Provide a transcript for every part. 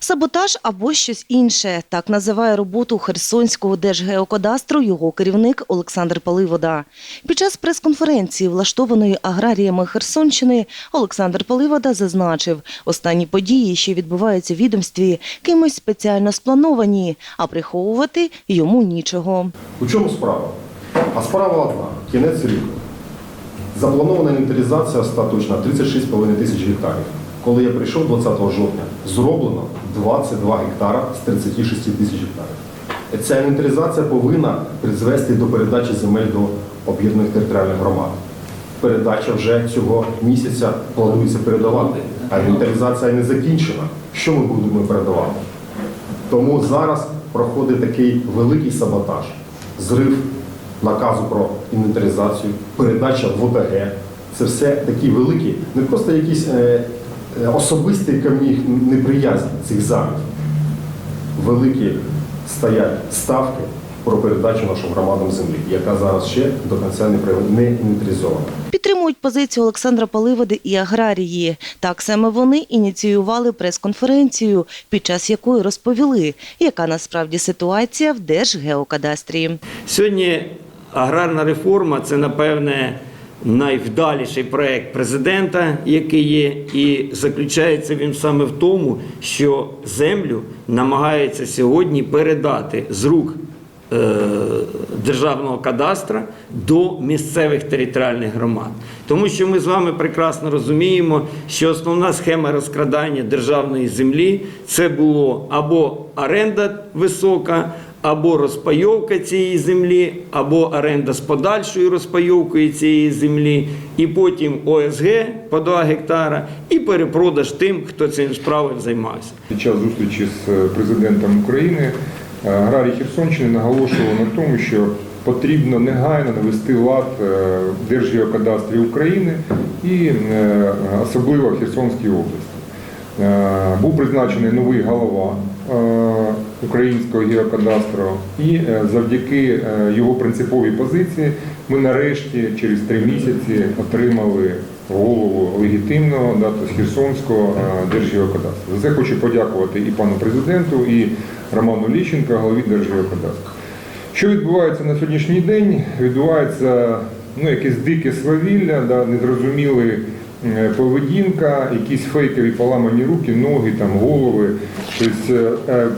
Саботаж або щось інше – так називає роботу Херсонського держгеокадастру його керівник Олександр Паливода. Під час прес-конференції, влаштованої аграріями Херсонщини, Олександр Паливода зазначив, останні події, що відбуваються в відомстві, кимось спеціально сплановані, а приховувати йому нічого. У чому справа? А справа одна. Кінець ріку. Запланована інвентаризація остаточна 36,5 тисяч гектарів. Коли я прийшов 20 жовтня, зроблено 22 гектара з 36 тисяч гектарів. Ця інвентаризація повинна призвести до передачі земель до об'єднаних територіальних громад. Передача вже цього місяця планується передавати, а інвентаризація не закінчена. Що ми будемо передавати? Тому зараз проходить такий великий саботаж, зрив наказу про інвентаризацію, передача в ОТГ. Це все такі великі, не просто якісь е, е, особисті ко мені неприязнь цих замів. Великі стоять ставки про передачу нашим громадам землі, яка зараз ще до кінця не при- не інвентаризована. Підтримують позицію Олександра Паливоди і аграрії. Так саме вони ініціювали прес-конференцію, під час якої розповіли, яка насправді ситуація в Держгеокадастрі. Сьогодні аграрна реформа це, напевне, найвдаліший проект президента, який є, і заключається він саме в тому, що землю намагається сьогодні передати з рук е, державного кадастра до місцевих територіальних громад. Тому що ми з вами прекрасно розуміємо, що основна схема розкрадання державної землі це було або оренда висока, або розпайовка цієї землі, або оренда з подальшою розпайовкою цієї землі, і потім ОСГ по 2 гектара, і перепродаж тим, хто цим справою займався. Під час зустрічі з е, президентом України е, аграрії Херсонщини наголошували на тому, що потрібно негайно навести лад е, в Держгеокадастрі України і особливо в Херсонській області. Був призначений новий голова українського геокадастру, і е, завдяки е, його принциповій позиції ми нарешті через три місяці отримали голову легітимного да, тобто Херсонського е, Держгеокадастру. За це хочу подякувати і пану президенту, і Роману Ліщенко, голові Держгеокадастру. Що відбувається на сьогоднішній день? Відбувається ну, якесь дике свавілля, да, незрозумілий е, поведінка, якісь фейкові поламані руки, ноги, там, голови. Тобто, е, е,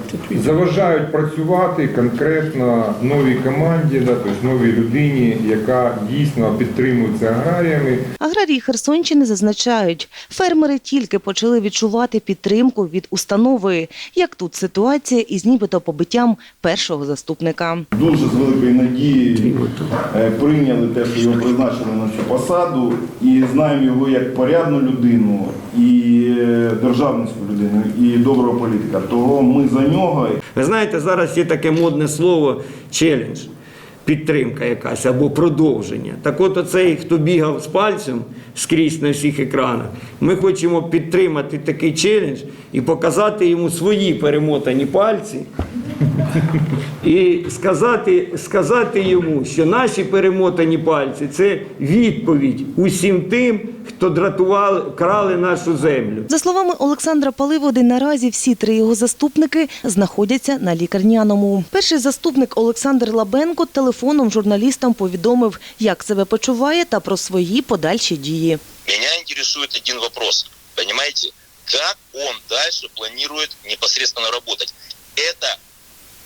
заважають працювати конкретно новій команді, да, тобто новій людині, яка дійсно підтримується аграріями. Аграрії Херсонщини зазначають, фермери тільки почали відчувати підтримку від установи. Як тут ситуація із нібито побиттям першого заступника. Дуже з великою надією е, прийняли те, що його призначили на цю посаду, і знаємо його як порядну людину, і е, державницьку людину, і доброго політика. Того ми за нього. Ви знаєте, зараз є таке модне слово челендж, підтримка якась або продовження. Так от оцей, хто бігав з пальцем скрізь на всіх екранах, ми хочемо підтримати такий челендж і показати йому свої перемотані пальці. І сказати, сказати йому, що наші перемотані пальці це відповідь усім тим, хто дратували, крали нашу землю. За словами Олександра Паливоди, наразі всі три його заступники знаходяться на лікарняному. Перший заступник Олександр Лабенко телефоном журналістам повідомив, як себе почуває та про свої подальші дії. Меня интересует один вопрос. Понимаете, как он дальше планирует непосредственно работать? Это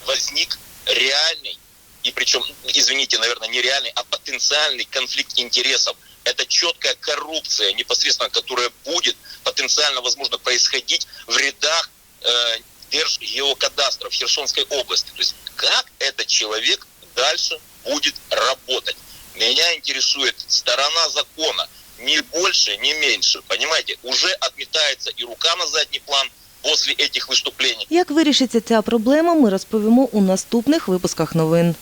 возник реальный, и причем, извините, наверное, не реальный, а потенциальный конфликт интересов. Это четкая коррупция, непосредственно, которая будет потенциально, возможно, происходить в рядах э, Держгеокадастра в Херсонской области. То есть, как этот человек дальше будет работать? Меня интересует сторона закона, ни больше, ни меньше. Понимаете, уже отметается и рука на задний план после этих виступлень. Як вирішиться ця проблема, ми розповімо у наступних випусках новин.